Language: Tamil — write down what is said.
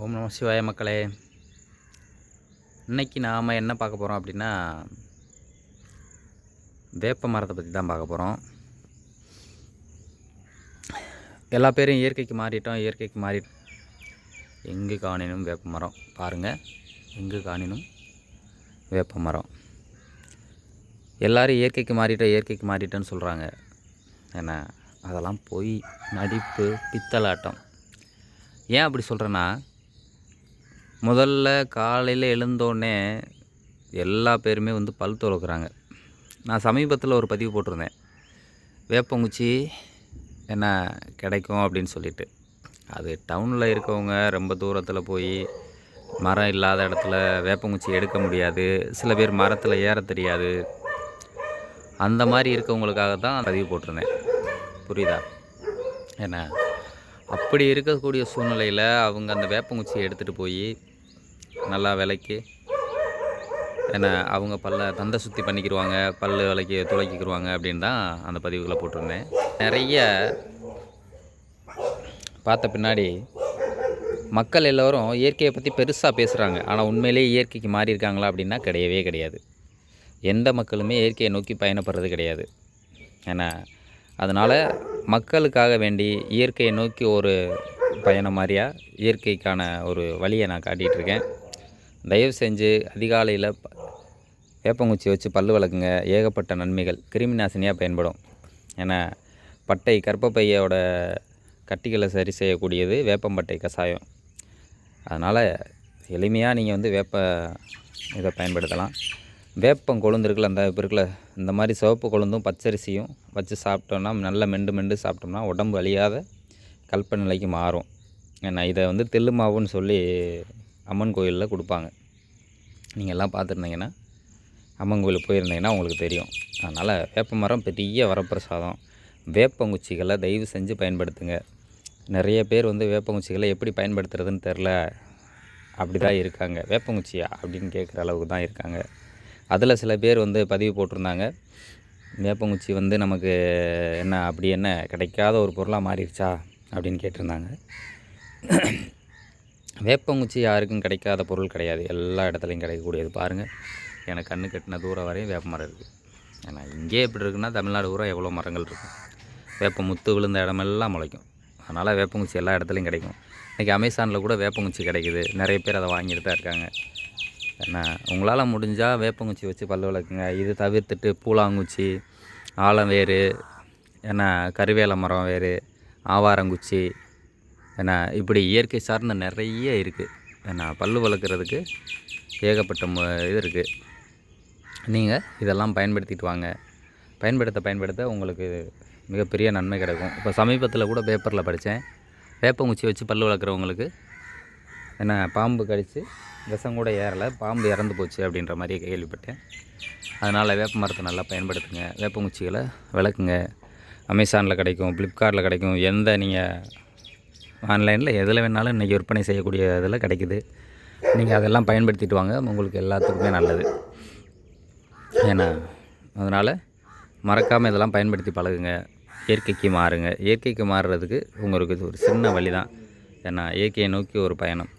ஓம் நம சிவாய மக்களே. இன்னைக்கு நாம் என்ன பார்க்க போகிறோம் அப்படின்னா வேப்ப மரத்தை பற்றி தான் பார்க்க போகிறோம் எல்லா பேரும் இயற்கைக்கு மாறிட்டோம் இயற்கைக்கு மாறி எங்கு காணினும் வேப்ப மரம். பாருங்கள் எங்கு காணினும் வேப்ப மரம். எல்லோரும் இயற்கைக்கு மாறிட்டோம் இயற்கைக்கு மாறிட்டோன்னு சொல்கிறாங்க ஏன்னா அதெல்லாம் போய் நடிப்பு பித்தலாட்டம். ஏன் அப்படி சொல்கிறேன்னா முதல்ல காலையில் எழுந்தோடனே எல்லா பேருமே வந்து பல் துலக்குறாங்க. நான் சமீபத்தில் ஒரு பதிவு போட்டிருந்தேன். வேப்பங்குச்சி என்ன கிடைக்கும் அப்படின்னு சொல்லிட்டு. அது டவுனில் இருக்கவங்க ரொம்ப தூரத்தில் போய் மரம் இல்லாத இடத்துல வேப்பங்குச்சி எடுக்க முடியாது. சில பேர் மரத்தில் ஏற தெரியாது. அந்த மாதிரி இருக்கவங்களுக்காக தான் பதிவு போட்டிருந்தேன். புரியுதா? என்ன? அப்படி இருக்கக்கூடிய சூழ்நிலையில் அவங்க அந்த வேப்பங்குச்சியை எடுத்துகிட்டு போய் நல்லா விலைக்கு. ஏன்னா அவங்க பல்ல தந்தை சுற்றி பண்ணிக்கிடுவாங்க பல் விலைக்கு துளைக்கிக்கிடுவாங்க அப்படின்னு தான் அந்த பதிவுகளை போட்டிருந்தேன். நிறைய பார்த்த பின்னாடி மக்கள் எல்லோரும் இயற்கையை பற்றி பெருசாக பேசுகிறாங்க ஆனால் உண்மையிலேயே இயற்கைக்கு மாறி இருக்காங்களா அப்படின்னா கிடையவே கிடையாது. எந்த மக்களுமே இயற்கையை நோக்கி பயணப்படுறது கிடையாது. ஏன்னா அதனால் மக்களுக்காக வேண்டி இயற்கையை நோக்கி ஒரு பயணம் மாதிரியாக இயற்கைக்கான ஒரு வழியை நான் காட்டிகிட்ருக்கேன் தயவு செஞ்சு அதிகாலையில் வேப்பங்குச்சி வச்சு பல்லு வளர்க்குங்க ஏகப்பட்ட நன்மைகள். கிருமி நாசினியாக பயன்படும். ஏன்னா பட்டை கற்பப்பையோட கட்டிகளை சரி செய்யக்கூடியது வேப்பம்பட்டை கஷாயம். அதனால் எளிமையாக நீங்கள் வந்து வேப்ப இதை பயன்படுத்தலாம். வேப்பம் கொழுந்து இருக்குல்ல அந்த இப்போ இருக்குல்ல இந்த மாதிரி சிவப்பு கொழுந்தும் பச்சரிசியும் வச்சு சாப்பிட்டோன்னா நல்லா மெண்டு மெண்டு சாப்பிட்டோம்னா உடம்பு அழியாத கல்ப நிலைக்கு மாறும். ஏன்னா இதை வந்து தெல்லு மாவுன்னு சொல்லி அம்மன் கோயிலில் கொடுப்பாங்க. நீங்கள் எல்லாம் பார்த்துருந்தீங்கன்னா அம்மன் கோயிலுக்கு போயிருந்தீங்கன்னா உங்களுக்கு தெரியும். அதனால் வேப்ப மரம் பெரிய வரப்பிரசாதம். வேப்பங்குச்சிகளை தயவு செஞ்சு பயன்படுத்துங்க. நிறைய பேர் வந்து வேப்பங்குச்சிகளை எப்படி பயன்படுத்துறதுன்னு தெரில. அப்படி தான் இருக்காங்க. வேப்பங்குச்சியா அப்படின்னு கேட்குற அளவுக்கு தான் இருக்காங்க. அதில் சில பேர் வந்து பதிவு போட்டிருந்தாங்க. வேப்பங்குச்சி வந்து நமக்கு என்ன அப்படி என்ன கிடைக்காத ஒரு பொருளாக மாறிடுச்சா அப்படின்னு கேட்டிருந்தாங்க. வேப்பங்குச்சி யாருக்கும் கிடைக்காத பொருள் கிடையாது. எல்லா இடத்துலையும் கிடைக்கக்கூடியது பாருங்கள் எனக்கு கண்ணு கட்டின தூரம் வரையும் வேப்ப மரம் இருக்குது ஏன்னா இங்கே எப்படி இருக்குன்னா தமிழ்நாடு பூரா எவ்வளோ மரங்கள் இருக்கும் வேப்ப முத்து விழுந்த இடமெல்லாம் முளைக்கும். அதனால் வேப்பங்குச்சி எல்லா இடத்துலையும் கிடைக்கும். இன்றைக்கி அமேசானில் கூட வேப்பங்குச்சி கிடைக்குது. நிறைய பேர் அதை வாங்கிட்டு தான் இருக்காங்க. ஏன்னா உங்களால் முடிஞ்சால் வேப்பங்குச்சி வச்சு பல்லு விளக்குங்க இது தவிர்த்துட்டு பூலாங்குச்சி ஆலவேரு ஏன்னா கருவேல மரம் வேறு ஆவாரங்குச்சி ஏன்னா இப்படி இயற்கை சார்ந்த நிறைய இருக்குது ஏன்னா பல்லு வளர்க்குறதுக்கு ஏகப்பட்ட இது இருக்குது நீங்கள் இதெல்லாம் பயன்படுத்திட்டு வாங்க. பயன்படுத்த பயன்படுத்த உங்களுக்கு மிகப்பெரிய நன்மை கிடைக்கும். இப்போ சமீபத்தில் கூட பேப்பரில் படித்தேன் வேப்பங்குச்சி வச்சு பல் வளர்க்குறவங்களுக்கு என்ன பாம்பு கடித்து விஷம் கூட ஏறலை பாம்பு இறந்து போச்சு அப்படின்ற மாதிரி கேள்விப்பட்டேன். அதனால் வேப்ப மரத்தை நல்லா பயன்படுத்துங்க. வேப்பங்குச்சிகளை விளக்குங்க அமேசானில் கிடைக்கும் ஃப்ளிப்கார்ட்டில் கிடைக்கும் எந்த நீங்கள் ஆன்லைனில் எதில் வேணாலும் இன்றைக்கி விற்பனை செய்யக்கூடிய இதில் கிடைக்குது. நீங்கள் அதெல்லாம் பயன்படுத்திட்டு வாங்க உங்களுக்கு எல்லாத்துக்குமே நல்லது. ஏன்னா அதனால் மறக்காமல் இதெல்லாம் பயன்படுத்தி பழகுங்க. இயற்கைக்கு மாறுங்க. இயற்கைக்கு மாறுறதுக்கு உங்களுக்கு இது ஒரு சின்ன வழி தான் ஏன்னா இயற்கையை நோக்கி ஒரு பயணம்.